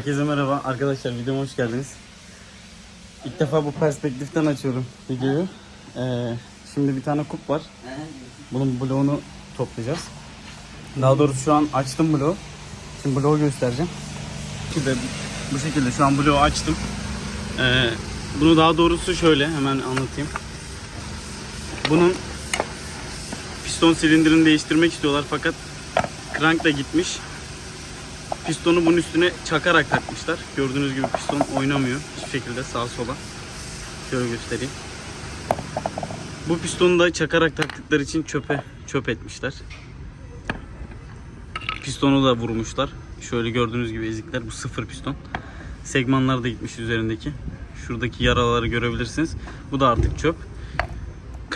Herkese merhaba arkadaşlar videoma hoş geldiniz. İlk defa bu perspektiften açıyorum videoyu. Ee, şimdi bir tane kup var. Bunun bloğunu toplayacağız. Daha doğrusu şu an açtım bloğu. Şimdi bloğu göstereceğim. Şimdi bu şekilde şu an bloğu açtım. Ee, bunu daha doğrusu şöyle hemen anlatayım. Bunun piston silindirini değiştirmek istiyorlar fakat crank da gitmiş. Pistonu bunun üstüne çakarak takmışlar. Gördüğünüz gibi piston oynamıyor hiçbir şekilde sağa sola. Şöyle göstereyim. Bu pistonu da çakarak taktıkları için çöpe çöp etmişler. Pistonu da vurmuşlar. Şöyle gördüğünüz gibi ezikler. Bu sıfır piston. Segmanlar da gitmiş üzerindeki. Şuradaki yaraları görebilirsiniz. Bu da artık çöp.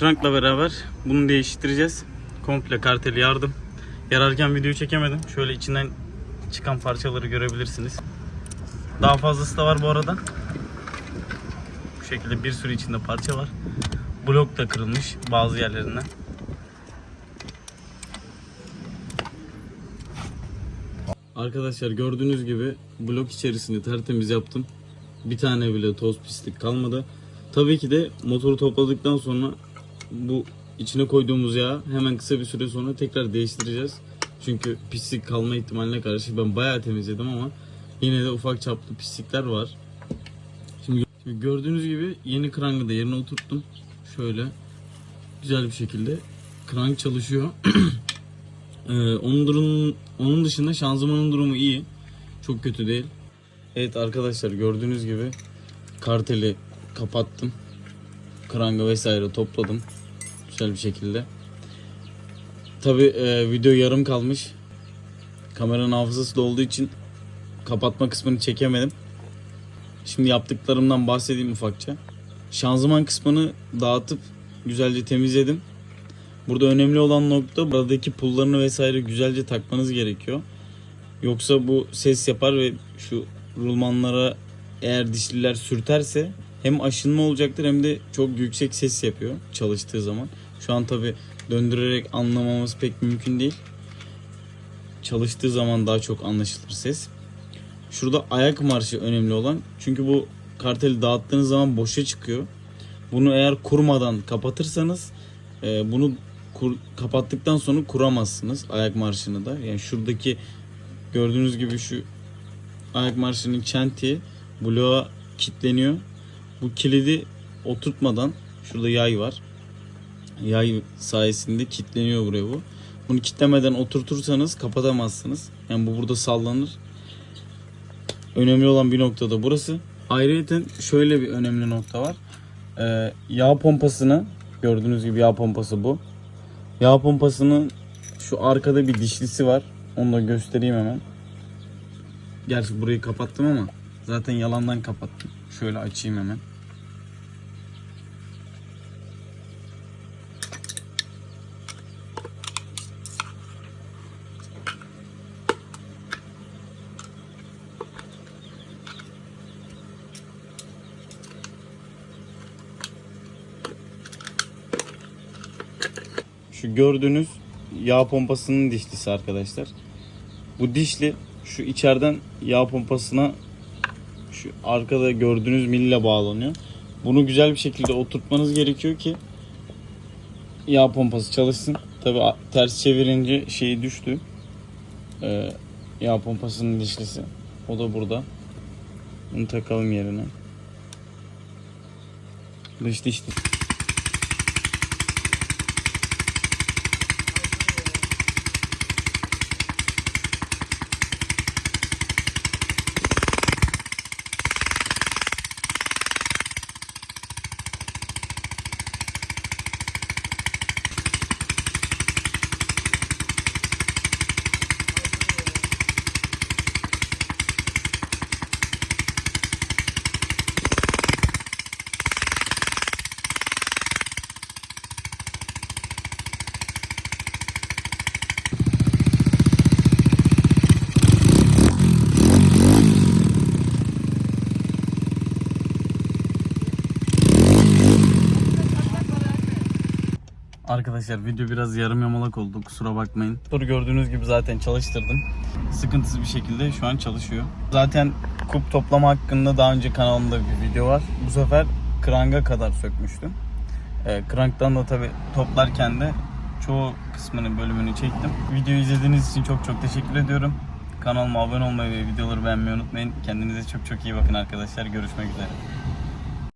Crank'la beraber bunu değiştireceğiz. Komple karteli yardım. Yararken videoyu çekemedim. Şöyle içinden çıkan parçaları görebilirsiniz. Daha fazlası da var bu arada. Bu şekilde bir sürü içinde parça var. Blok da kırılmış bazı yerlerinden. Arkadaşlar gördüğünüz gibi blok içerisinde tertemiz yaptım. Bir tane bile toz pislik kalmadı. Tabii ki de motoru topladıktan sonra bu içine koyduğumuz yağı hemen kısa bir süre sonra tekrar değiştireceğiz. Çünkü pislik kalma ihtimaline karşı ben bayağı temizledim ama yine de ufak çaplı pislikler var. Şimdi, gördüğünüz gibi yeni krangı da yerine oturttum. Şöyle güzel bir şekilde krank çalışıyor. Ee, onun durum onun dışında şanzımanın durumu iyi. Çok kötü değil. Evet arkadaşlar gördüğünüz gibi karteli kapattım. Kranga vesaire topladım. Güzel bir şekilde. Tabi video yarım kalmış. Kameranın hafızası da olduğu için kapatma kısmını çekemedim. Şimdi yaptıklarımdan bahsedeyim ufakça. Şanzıman kısmını dağıtıp güzelce temizledim. Burada önemli olan nokta buradaki pullarını vesaire güzelce takmanız gerekiyor. Yoksa bu ses yapar ve şu rulmanlara eğer dişliler sürterse hem aşınma olacaktır hem de çok yüksek ses yapıyor çalıştığı zaman. Şu an tabi döndürerek anlamamız pek mümkün değil. Çalıştığı zaman daha çok anlaşılır ses. Şurada ayak marşı önemli olan. Çünkü bu karteli dağıttığınız zaman boşa çıkıyor. Bunu eğer kurmadan kapatırsanız e, bunu kur, kapattıktan sonra kuramazsınız ayak marşını da. Yani şuradaki gördüğünüz gibi şu ayak marşının çentiği bloğa kilitleniyor. Bu kilidi oturtmadan şurada yay var. Yay sayesinde kilitleniyor buraya bu. Bunu kitlemeden oturtursanız kapatamazsınız. Yani bu burada sallanır. Önemli olan bir nokta da burası. Ayrıca şöyle bir önemli nokta var. Ee, yağ pompasını gördüğünüz gibi yağ pompası bu. Yağ pompasının şu arkada bir dişlisi var. Onu da göstereyim hemen. Gerçi burayı kapattım ama zaten yalandan kapattım. Şöyle açayım hemen. Şu gördüğünüz yağ pompasının dişlisi arkadaşlar. Bu dişli şu içeriden yağ pompasına şu arkada gördüğünüz mille bağlanıyor. Bunu güzel bir şekilde oturtmanız gerekiyor ki yağ pompası çalışsın. Tabi ters çevirince şeyi düştü. Ee, yağ pompasının dişlisi. O da burada. Bunu takalım yerine. Dış dişli. Arkadaşlar video biraz yarım yamalak oldu kusura bakmayın. Motoru gördüğünüz gibi zaten çalıştırdım. Sıkıntısız bir şekilde şu an çalışıyor. Zaten kup toplama hakkında daha önce kanalımda bir video var. Bu sefer kranga kadar sökmüştüm. Ee, kranktan da tabi toplarken de çoğu kısmının bölümünü çektim. Videoyu izlediğiniz için çok çok teşekkür ediyorum. Kanalıma abone olmayı ve videoları beğenmeyi unutmayın. Kendinize çok çok iyi bakın arkadaşlar. Görüşmek üzere.